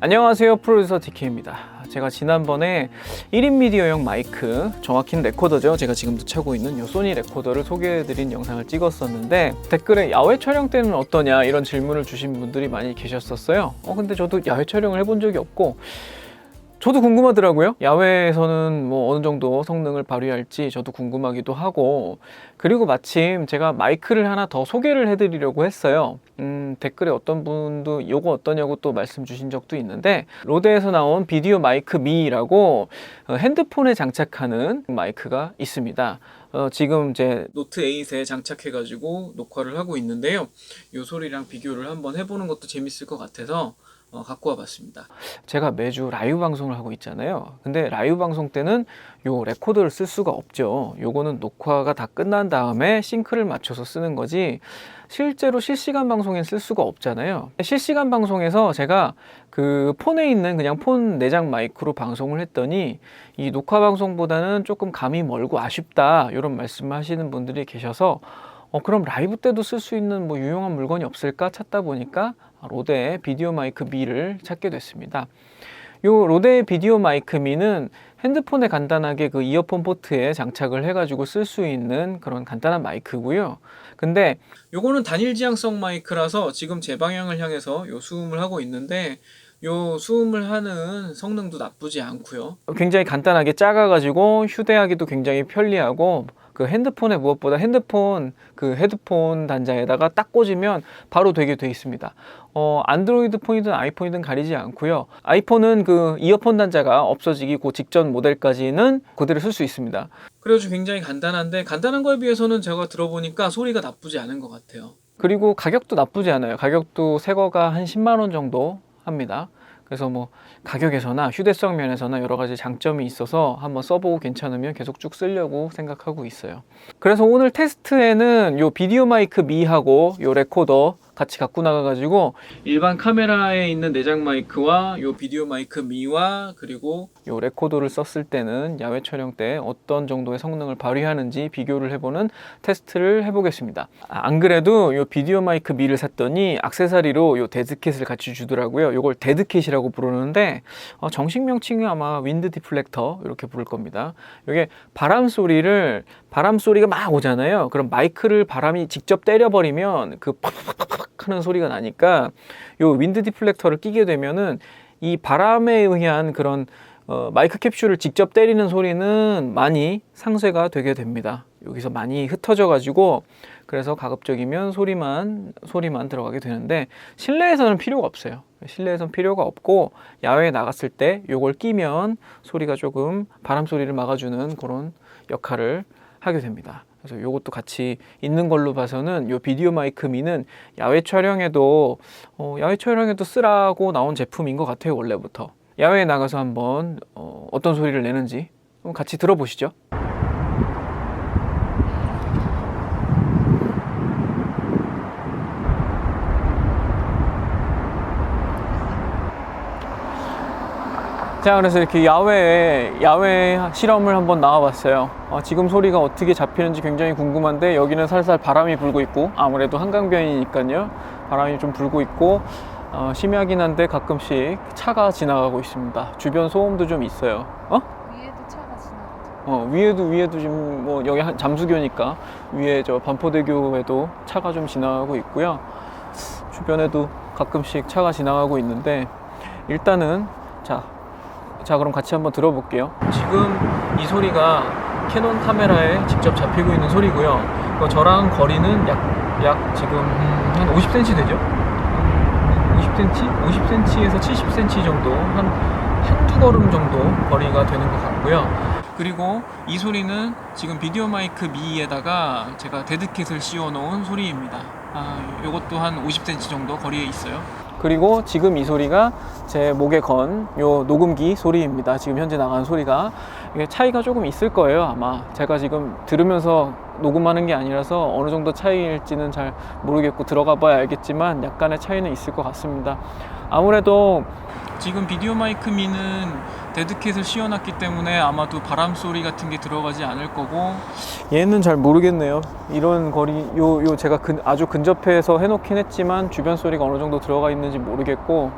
안녕하세요 프로듀서 DK입니다. 제가 지난번에 1인 미디어용 마이크 정확히는 레코더죠. 제가 지금도 차고 있는 이 소니 레코더를 소개해드린 영상을 찍었었는데 댓글에 야외 촬영 때는 어떠냐 이런 질문을 주신 분들이 많이 계셨었어요. 어 근데 저도 야외 촬영을 해본 적이 없고 저도 궁금하더라고요. 야외에서는 뭐 어느 정도 성능을 발휘할지 저도 궁금하기도 하고, 그리고 마침 제가 마이크를 하나 더 소개를 해드리려고 했어요. 음, 댓글에 어떤 분도 요거 어떠냐고 또 말씀 주신 적도 있는데, 로데에서 나온 비디오 마이크 미라고 어, 핸드폰에 장착하는 마이크가 있습니다. 어, 지금 제 노트 8에 장착해가지고 녹화를 하고 있는데요. 요 소리랑 비교를 한번 해보는 것도 재밌을 것 같아서 어, 갖고 와봤습니다. 제가 매주 라이브 방송을 하고 있잖아요. 근데 라이브 방송 때는 요 레코더를 쓸 수가 없죠. 요거는 녹화가 다 끝난 다음에 싱크를 맞춰서 쓰는 거지. 실제로 실시간 방송엔 쓸 수가 없잖아요. 실시간 방송에서 제가 그 폰에 있는 그냥 폰 내장 마이크로 방송을 했더니 이 녹화 방송보다는 조금 감이 멀고 아쉽다 이런 말씀을 하시는 분들이 계셔서 어 그럼 라이브 때도 쓸 수 있는 뭐 유용한 물건이 없을까 찾다 보니까 로데의 비디오 마이크 미를 찾게 됐습니다. 요 로데의 비디오 마이크 미는 핸드폰에 간단하게 그 이어폰 포트에 장착을 해가지고 쓸 수 있는 그런 간단한 마이크고요. 근데 요거는 단일 지향성 마이크라서 지금 제 방향을 향해서 요 수음을 하고 있는데 요 수음을 하는 성능도 나쁘지 않고요. 굉장히 간단하게 작아가지고 휴대하기도 굉장히 편리하고 그 핸드폰에 무엇보다 핸드폰 그 헤드폰 단자에다가 딱 꽂으면 바로 되게 돼 있습니다. 어, 안드로이드 폰이든 아이폰이든 가리지 않고요. 아이폰은 그 이어폰 단자가 없어지기 그 직전 모델까지는 그대로 쓸 수 있습니다. 그래가지고 굉장히 간단한데 간단한 거에 비해서는 제가 들어보니까 소리가 나쁘지 않은 것 같아요. 그리고 가격도 나쁘지 않아요. 가격도 새 거가 한 10만 원 정도 합니다. 그래서 뭐 가격에서나 휴대성 면에서나 여러 가지 장점이 있어서 한번 써보고 괜찮으면 계속 쭉 쓰려고 생각하고 있어요. 그래서 오늘 테스트에는 요 비디오 마이크 미하고 요 레코더 같이 갖고 나가가지고 일반 카메라에 있는 내장 마이크와 요 비디오 마이크 미와 그리고 요 레코더를 썼을 때는 야외 촬영 때 어떤 정도의 성능을 발휘하는지 비교를 해보는 테스트를 해보겠습니다. 아, 안 그래도 요 비디오 마이크 미를 샀더니 악세사리로 요 데드캣을 같이 주더라고요. 요걸 데드캣이라고 부르는데 어, 정식 명칭이 아마 윈드 디플렉터 이렇게 부를 겁니다. 이게 바람 소리를 바람 소리가 막 오잖아요. 그럼 마이크를 바람이 직접 때려버리면 그 팍팍팍팍 하는 소리가 나니까 요 윈드 디플렉터를 끼게 되면은 이 바람에 의한 그런 어, 마이크 캡슐을 직접 때리는 소리는 많이 상쇄가 되게 됩니다. 여기서 많이 흩어져 가지고 그래서 가급적이면 소리만 소리만 들어가게 되는데 실내에서는 필요가 없어요. 실내에서는 필요가 없고 야외에 나갔을 때 요걸 끼면 소리가 조금 바람 소리를 막아주는 그런 역할을 하게 됩니다. 그래서 요것도 같이 있는 걸로 봐서는 요 비디오 마이크 미는 야외 촬영에도 어, 야외 촬영에도 쓰라고 나온 제품인 것 같아요 원래부터 야외에 나가서 한번 어, 어떤 소리를 내는지 같이 들어보시죠. 자 그래서 이렇게 야외에 야외 실험을 한번 나와봤어요. 어, 지금 소리가 어떻게 잡히는지 굉장히 궁금한데 여기는 살살 바람이 불고 있고 아무래도 한강변이니까요. 바람이 좀 불고 있고 어, 심하긴 한데 가끔씩 차가 지나가고 있습니다. 주변 소음도 좀 있어요. 어? 위에도 차가 지나가죠. 어 위에도 위에도 지금 뭐 여기 한- 잠수교니까 위에 저 반포대교에도 차가 좀 지나가고 있고요. 주변에도 가끔씩 차가 지나가고 있는데 일단은 자, 자 그럼 같이 한번 들어볼게요 지금 이 소리가 캐논 카메라에 직접 잡히고 있는 소리고요 그 저랑 거리는 약, 약 지금 음, 한 50cm 되죠? 한 50cm? 50cm에서 70cm 정도 한 한두 걸음 정도 거리가 되는 것 같고요 그리고 이 소리는 지금 비디오 마이크 미에다가 제가 데드캣을 씌워 놓은 소리입니다. 아, 요것도 한 50cm 정도 거리에 있어요. 그리고 지금 이 소리가 제 목에 건 요 녹음기 소리입니다. 지금 현재 나가는 소리가 이게 차이가 조금 있을 거예요. 아마 제가 지금 들으면서 녹음하는 게 아니라서 어느 정도 차이일지는 잘 모르겠고 들어가 봐야 알겠지만 약간의 차이는 있을 것 같습니다. 아무래도 지금 비디오 마이크 미는 데드캣을 씌워놨기 때문에 아마도 바람 소리 같은 게 들어가지 않을 거고 얘는 잘 모르겠네요. 이런 거리 요 요 제가 근- 아주 근접해서 해놓긴 했지만 주변 소리가 어느 정도 들어가 있는지 모르겠고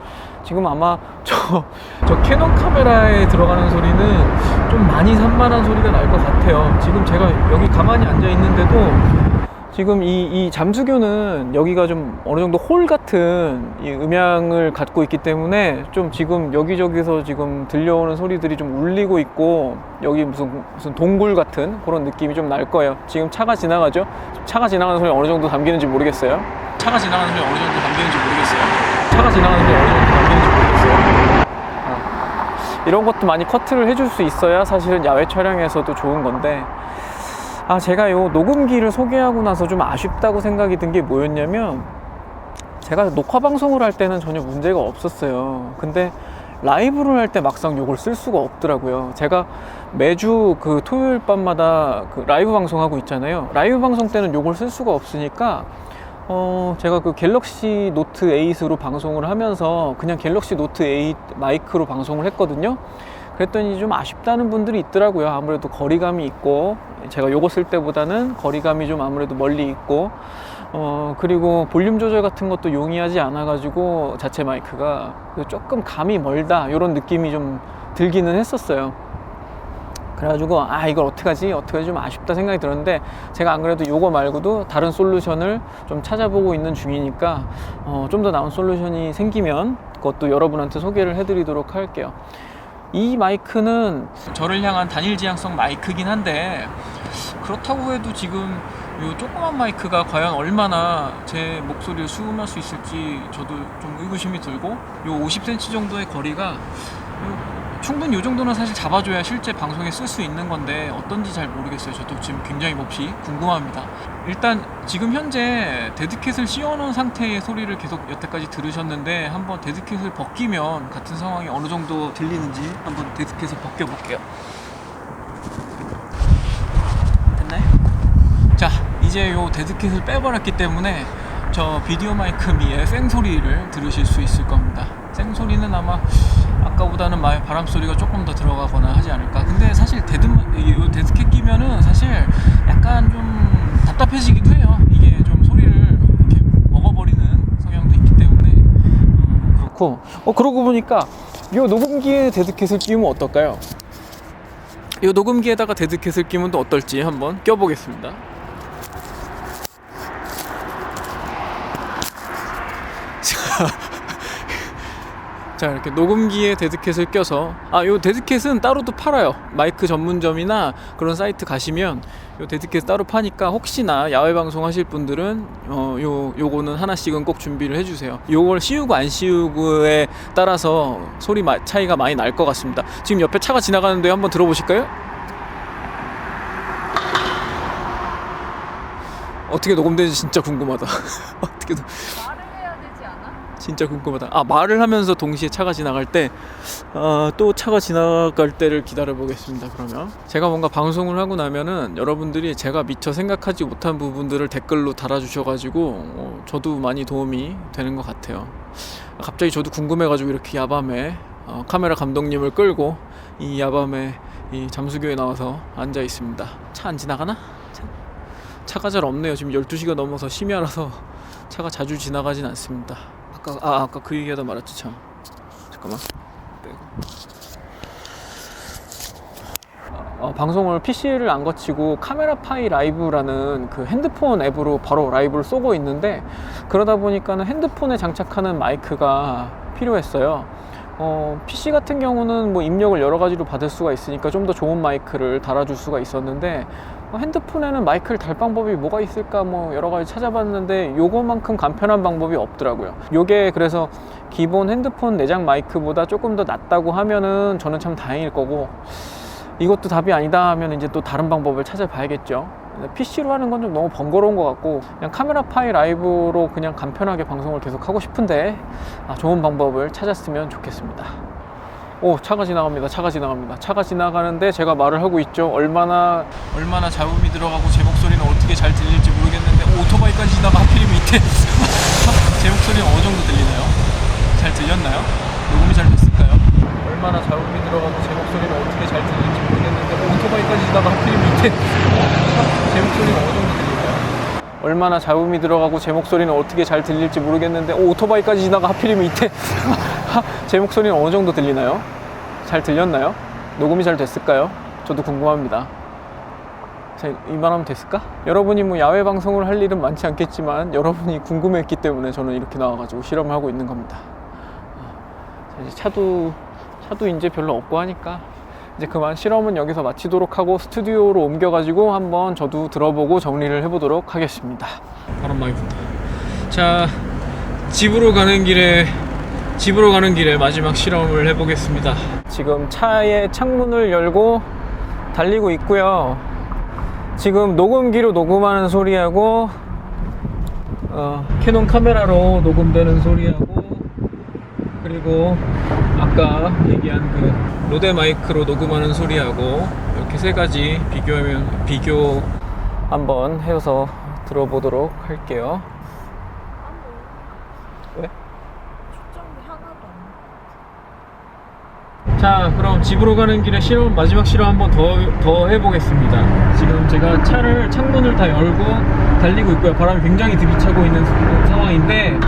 지금 아마 저, 저 캐논 카메라에 들어가는 소리는 좀 많이 산만한 소리가 날 것 같아요. 지금 제가 여기 가만히 앉아 있는데도 지금 이, 이 잠수교는 여기가 좀 어느 정도 홀 같은 이 음향을 갖고 있기 때문에 좀 지금 여기저기서 지금 들려오는 소리들이 좀 울리고 있고 여기 무슨 무슨 동굴 같은 그런 느낌이 좀 날 거예요. 지금 차가 지나가죠? 차가 지나가는 소리 어느 정도 담기는지 모르겠어요. 차가 지나가는 소리 어느 정도 담기는지 모르겠어요. 차가 지나가는 소리 어느 정도 담기는지 모르겠어요. 아, 이런 것도 많이 커트를 해줄 수 있어야 사실은 야외 촬영에서도 좋은 건데 아 제가 요 녹음기를 소개하고 나서 좀 아쉽다고 생각이 든 게 뭐였냐면 제가 녹화 방송을 할 때는 전혀 문제가 없었어요. 근데 라이브를 할 때 막상 요걸 쓸 수가 없더라고요. 제가 매주 그 토요일 밤마다 그 라이브 방송하고 있잖아요. 라이브 방송 때는 요걸 쓸 수가 없으니까 어 제가 그 갤럭시 노트 8으로 방송을 하면서 그냥 갤럭시 노트 8 마이크로 방송을 했거든요 그랬더니 좀 아쉽다는 분들이 있더라고요. 아무래도 거리감이 있고 제가 요거 쓸 때보다는 거리감이 좀 아무래도 멀리 있고 어 그리고 볼륨 조절 같은 것도 용이하지 않아 가지고 자체 마이크가 조금 감이 멀다 이런 느낌이 좀 들기는 했었어요. 그래가지고 아 이걸 어떡하지 어떡하지 좀 아쉽다 생각이 들었는데 제가 안 그래도 요거 말고도 다른 솔루션을 좀 찾아보고 있는 중이니까 어, 좀 더 나은 솔루션이 생기면 그것도 여러분한테 소개를 해드리도록 할게요. 이 마이크는 저를 향한 단일 지향성 마이크긴 한데 그렇다고 해도 지금 이 조그만 마이크가 과연 얼마나 제 목소리를 수음할 수 있을지 저도 좀 의구심이 들고 요 50cm 정도의 거리가 요 충분히 이 정도는 사실 잡아줘야 실제 방송에 쓸 수 있는 건데 어떤지 잘 모르겠어요. 저도 지금 굉장히 몹시 궁금합니다. 일단 지금 현재 데드캣을 씌워놓은 상태의 소리를 계속 여태까지 들으셨는데 한번 데드캣을 벗기면 같은 상황이 어느 정도 들리는지 한번 데드캣을 벗겨볼게요. 됐나요? 자 이제 요 데드캣을 빼버렸기 때문에 저 비디오 마이크 미의 쌩소리를 들으실 수 있을 겁니다. 쌩소리는 아마 아까보다는 마- 바람 소리가 조금 더 들어가거나 하지 않을까. 근데 사실 데드 이 데드캣 끼면은 사실 약간 좀 답답해지기도 해요. 이게 좀 소리를 이렇게 먹어버리는 성향도 있기 때문에 음, 그렇고. 어 그러고 보니까 이 녹음기에 데드캣을 끼우면 어떨까요? 이 녹음기에다가 데드캣을 끼면 또 어떨지 한번 껴보겠습니다. 자 이렇게 녹음기에 데드캣을 껴서 아 요 데드캣은 따로도 팔아요 마이크 전문점이나 그런 사이트 가시면 요 데드캣 따로 파니까 혹시나 야외 방송 하실 분들은 어 요 요거는 하나씩은 꼭 준비를 해주세요 요걸 씌우고 안 씌우고에 따라서 소리 마- 차이가 많이 날 것 같습니다 지금 옆에 차가 지나가는데 한번 들어보실까요? 어떻게 녹음되는지 진짜 궁금하다 어떻게 녹-? 진짜 궁금하다. 아 말을 하면서 동시에 차가 지나갈 때, 어, 또 차가 지나갈 때를 기다려 보겠습니다. 그러면 제가 뭔가 방송을 하고 나면은 여러분들이 제가 미처 생각하지 못한 부분들을 댓글로 달아주셔가지고 어, 저도 많이 도움이 되는 것 같아요. 갑자기 저도 궁금해가지고 이렇게 야밤에 어, 카메라 감독님을 끌고 이 야밤에 이 잠수교에 나와서 앉아 있습니다. 차 안 지나가나? 차- 차가 잘 없네요. 지금 12시가 넘어서 심야라서 차가 자주 지나가진 않습니다. 아까 아 아까 그 얘기하다 말았지 참. 잠깐만. 빼고. 어, 방송을 PC를 안 거치고 카메라파이 라이브라는 그 핸드폰 앱으로 바로 라이브를 쏘고 있는데 그러다 보니까는 핸드폰에 장착하는 마이크가 필요했어요. 어, PC 같은 경우는 뭐 입력을 여러 가지로 받을 수가 있으니까 좀 더 좋은 마이크를 달아줄 수가 있었는데 어, 핸드폰에는 마이크를 달 방법이 뭐가 있을까 뭐 여러 가지 찾아봤는데 요거만큼 간편한 방법이 없더라고요. 요게 그래서 기본 핸드폰 내장 마이크보다 조금 더 낫다고 하면은 저는 참 다행일 거고 이것도 답이 아니다 하면 이제 또 다른 방법을 찾아봐야겠죠. PC로 하는 건 좀 너무 번거로운 것 같고 그냥 카메라 파일 라이브로 그냥 간편하게 방송을 계속 하고 싶은데 아, 좋은 방법을 찾았으면 좋겠습니다. 오 차가 지나갑니다. 차가 지나갑니다. 차가 지나가는데 제가 말을 하고 있죠. 얼마나 얼마나 잡음이 들어가고 제 목소리는 어떻게 잘 들릴지 모르겠는데 오, 오토바이까지 지나가 하필이면 밑에 제 목소리는 어느 정도 들리나요? 잘 들렸나요? 녹음이 잘 됐을까요? 얼마나 자국이 들어가고 제 목소리는 어떻게 잘 들릴지 모르겠는데 뭐 오토바이까지 지나가 하필 밑에 제 목소리는 어느 정도 들리나요? 얼마나 잡음이 들어가고 제 목소리는 어떻게 잘 들릴지 모르겠는데 오, 오토바이까지 지나가 하필 밑에 제 목소리는 어느 정도 들리나요? 잘 들렸나요? 녹음이 잘 됐을까요? 저도 궁금합니다. 자, 이만하면 됐을까? 여러분이 뭐 야외 방송을 할 일은 많지 않겠지만 여러분이 궁금했기 때문에 저는 이렇게 나와가지고 실험을 하고 있는 겁니다. 이제 차도 차도 이제 별로 없고 하니까 이제 그만 실험은 여기서 마치도록 하고 스튜디오로 옮겨가지고 한번 저도 들어보고 정리를 해보도록 하겠습니다. 바람 많이 분다. 자, 집으로 가는 길에 집으로 가는 길에 마지막 실험을 해보겠습니다. 지금 차의 창문을 열고 달리고 있고요. 지금 녹음기로 녹음하는 소리하고 어, 캐논 카메라로 녹음되는 소리하고 그리고 아까 얘기한 그 로데 마이크로 녹음하는 소리하고 이렇게 세 가지 비교하면 비교 한번 해서 들어보도록 할게요. 왜? 초점이 하나도 안 자, 그럼 집으로 가는 길에 실험 마지막 실험 한번 더, 더 해보겠습니다. 지금 제가 차를 창문을 다 열고 달리고 있고요. 바람이 굉장히 들이차고 있는 상황인데,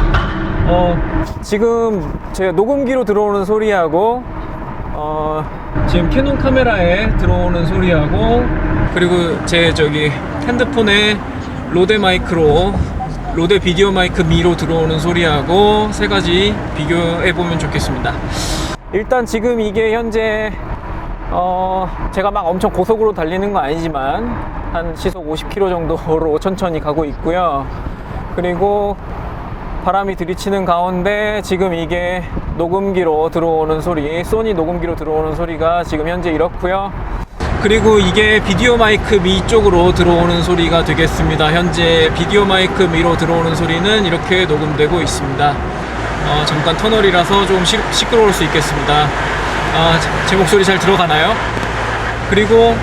어, 지금 제가 녹음기로 들어오는 소리하고, 어, 지금 캐논 카메라에 들어오는 소리하고, 그리고 제 저기 핸드폰에 로데 마이크로 로데 비디오 마이크 미로 들어오는 소리하고 세 가지 비교해 보면 좋겠습니다. 일단 지금 이게 현재 어 제가 막 엄청 고속으로 달리는 건 아니지만 한 시속 50km 정도로 천천히 가고 있고요. 그리고 바람이 들이치는 가운데 지금 이게 녹음기로 들어오는 소리, 소니 녹음기로 들어오는 소리가 지금 현재 이렇고요. 그리고 이게 비디오 마이크 미 쪽으로 들어오는 소리가 되겠습니다. 현재 비디오 마이크 미로 들어오는 소리는 이렇게 녹음되고 있습니다. 어, 잠깐 터널이라서 좀 시, 시끄러울 수 있겠습니다. 아, 제- 제 목소리 잘 들어가나요? 그리고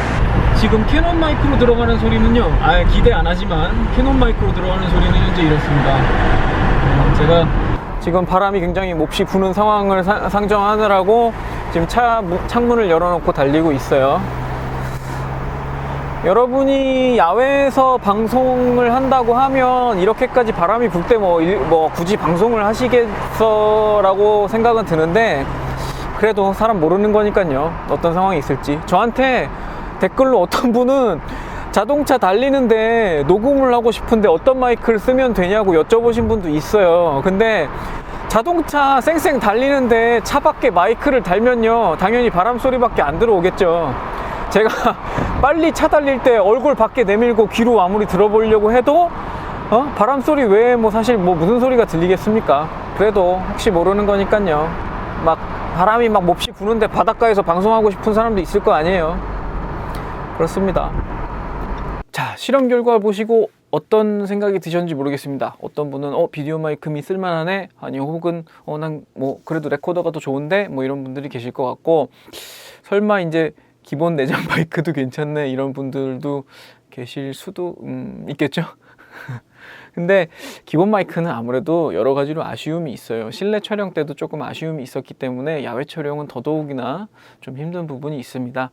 지금 캐논 마이크로 들어가는 소리는요. 아, 기대 안 하지만 캐논 마이크로 들어가는 소리는 현재 이렇습니다. 어, 제가 지금 바람이 굉장히 몹시 부는 상황을 사- 상정하느라고 지금 차 문- 창문을 열어놓고 달리고 있어요. 여러분이 야외에서 방송을 한다고 하면 이렇게까지 바람이 불 때뭐 뭐 굳이 방송을 하시겠어라고 생각은 드는데 그래도 사람 모르는 거니까요. 어떤 상황이 있을지. 저한테 댓글로 어떤 분은 자동차 달리는데 녹음을 하고 싶은데 어떤 마이크를 쓰면 되냐고 여쭤보신 분도 있어요. 근데 자동차 쌩쌩 달리는데 차 밖에 마이크를 달면요. 당연히 바람 소리밖에 안 들어오겠죠. 제가 빨리 차 달릴 때 얼굴 밖에 내밀고 귀로 아무리 들어보려고 해도 어? 바람 소리 외에 뭐 사실 뭐 무슨 소리가 들리겠습니까? 그래도 혹시 모르는 거니까요. 막 바람이 막 몹시 부는데 바닷가에서 방송하고 싶은 사람도 있을 거 아니에요. 그렇습니다. 자, 실험 결과 보시고 어떤 생각이 드셨는지 모르겠습니다. 어떤 분은 어 비디오 마이크 미 쓸만하네, 아니 혹은 어 난 뭐 그래도 레코더가 더 좋은데 뭐 이런 분들이 계실 것 같고 설마 이제 기본 내장 마이크도 괜찮네 이런 분들도 계실 수도 음, 있겠죠. 근데 기본 마이크는 아무래도 여러 가지로 아쉬움이 있어요. 실내 촬영 때도 조금 아쉬움이 있었기 때문에 야외 촬영은 더더욱이나 좀 힘든 부분이 있습니다.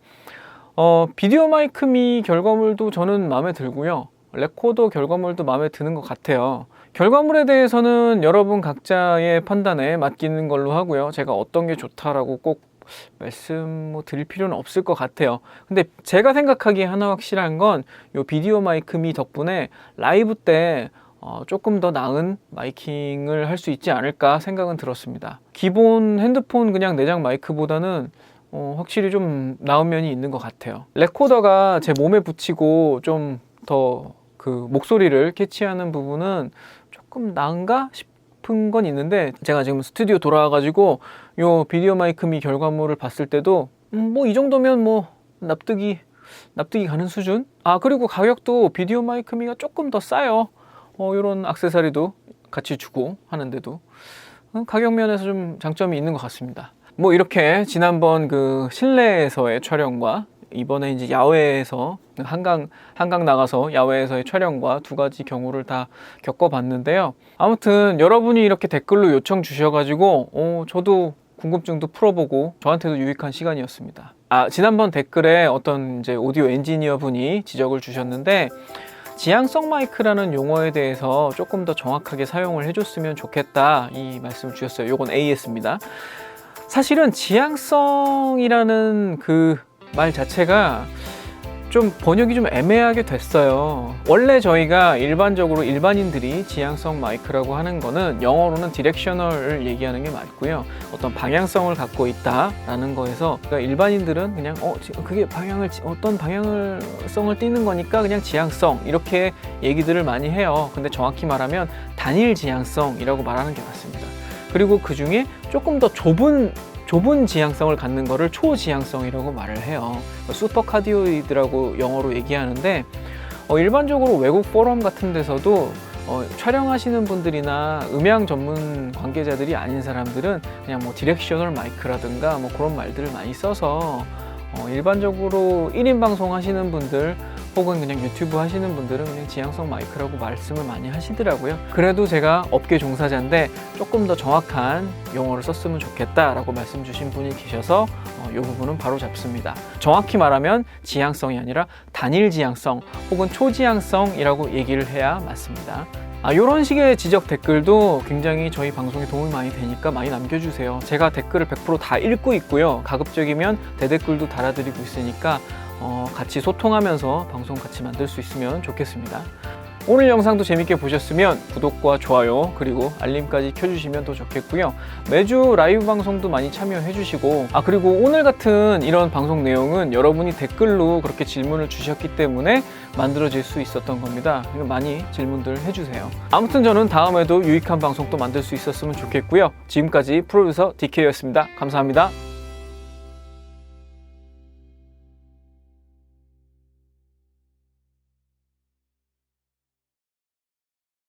어, 비디오 마이크 미 결과물도 저는 마음에 들고요. 레코더 결과물도 마음에 드는 것 같아요. 결과물에 대해서는 여러분 각자의 판단에 맡기는 걸로 하고요. 제가 어떤 게 좋다라고 꼭 말씀 뭐 드릴 필요는 없을 것 같아요. 근데 제가 생각하기에 하나 확실한 건요 비디오 마이크 미 덕분에 라이브 때 어, 조금 더 나은 마이킹을 할 수 있지 않을까 생각은 들었습니다. 기본 핸드폰 그냥 내장 마이크보다는 어, 확실히 좀 나은 면이 있는 것 같아요. 레코더가 제 몸에 붙이고 좀 더 그 목소리를 캐치하는 부분은 조금 나은가 싶 은 건 있는데 제가 지금 스튜디오 돌아와가지고 요 비디오 마이크 미 결과물을 봤을 때도 음, 뭐이 정도면 뭐 납득이 납득이 가는 수준? 아 그리고 가격도 비디오 마이크 미가 조금 더 싸요. 어 이런 액세서리도 같이 주고 하는데도 어, 가격 면에서 좀 장점이 있는 것 같습니다. 뭐 이렇게 지난번 그 실내에서의 촬영과 이번에 이제 야외에서 한강 한강 나가서 야외에서의 촬영과 두 가지 경우를 다 겪어봤는데요. 아무튼 여러분이 이렇게 댓글로 요청 주셔가지고 어, 저도 궁금증도 풀어보고 저한테도 유익한 시간이었습니다. 아, 지난번 댓글에 어떤 이제 오디오 엔지니어 분이 지적을 주셨는데 지향성 마이크라는 용어에 대해서 조금 더 정확하게 사용을 해줬으면 좋겠다 이 말씀을 주셨어요. 요건 AS입니다. 사실은 지향성이라는 그 말 자체가 좀 번역이 좀 애매하게 됐어요. 원래 저희가 일반적으로 일반인들이 지향성 마이크라고 하는 거는 영어로는 디렉셔널을 얘기하는 게 맞고요. 어떤 방향성을 갖고 있다라는 거에서 그러니까 일반인들은 그냥 어 그게 방향을 지- 어떤 방향을 성을 띠는 거니까 그냥 지향성 이렇게 얘기들을 많이 해요. 근데 정확히 말하면 단일 지향성이라고 말하는 게 맞습니다. 그리고 그 중에 조금 더 좁은 좁은 지향성을 갖는 거를 초지향성이라고 말을 해요. 슈퍼 카디오이드라고 영어로 얘기하는데 어, 일반적으로 외국 포럼 같은 데서도 어, 촬영하시는 분들이나 음향 전문 관계자들이 아닌 사람들은 그냥 뭐 디렉셔널 마이크라든가 뭐 그런 말들을 많이 써서 어, 일반적으로 1인 방송 하시는 분들 혹은 그냥 유튜브 하시는 분들은 그냥 지향성 마이크라고 말씀을 많이 하시더라고요. 그래도 제가 업계 종사자인데 조금 더 정확한 용어를 썼으면 좋겠다라고 말씀 주신 분이 계셔서 어, 이 부분은 바로 잡습니다. 정확히 말하면 지향성이 아니라 단일 지향성 혹은 초지향성이라고 얘기를 해야 맞습니다. 아, 이런 식의 지적 댓글도 굉장히 저희 방송에 도움이 많이 되니까 많이 남겨주세요. 제가 댓글을 100%다 읽고 있고요. 가급적이면 대댓글도 달아드리고 있으니까 어, 같이 소통하면서 방송 같이 만들 수 있으면 좋겠습니다. 오늘 영상도 재밌게 보셨으면 구독과 좋아요 그리고 알림까지 켜주시면 더 좋겠고요. 매주 라이브 방송도 많이 참여해 주시고 아 그리고 오늘 같은 이런 방송 내용은 여러분이 댓글로 그렇게 질문을 주셨기 때문에 만들어질 수 있었던 겁니다. 많이 질문들 해주세요. 아무튼 저는 다음에도 유익한 방송 또 만들 수 있었으면 좋겠고요. 지금까지 프로듀서 DK였습니다. 감사합니다.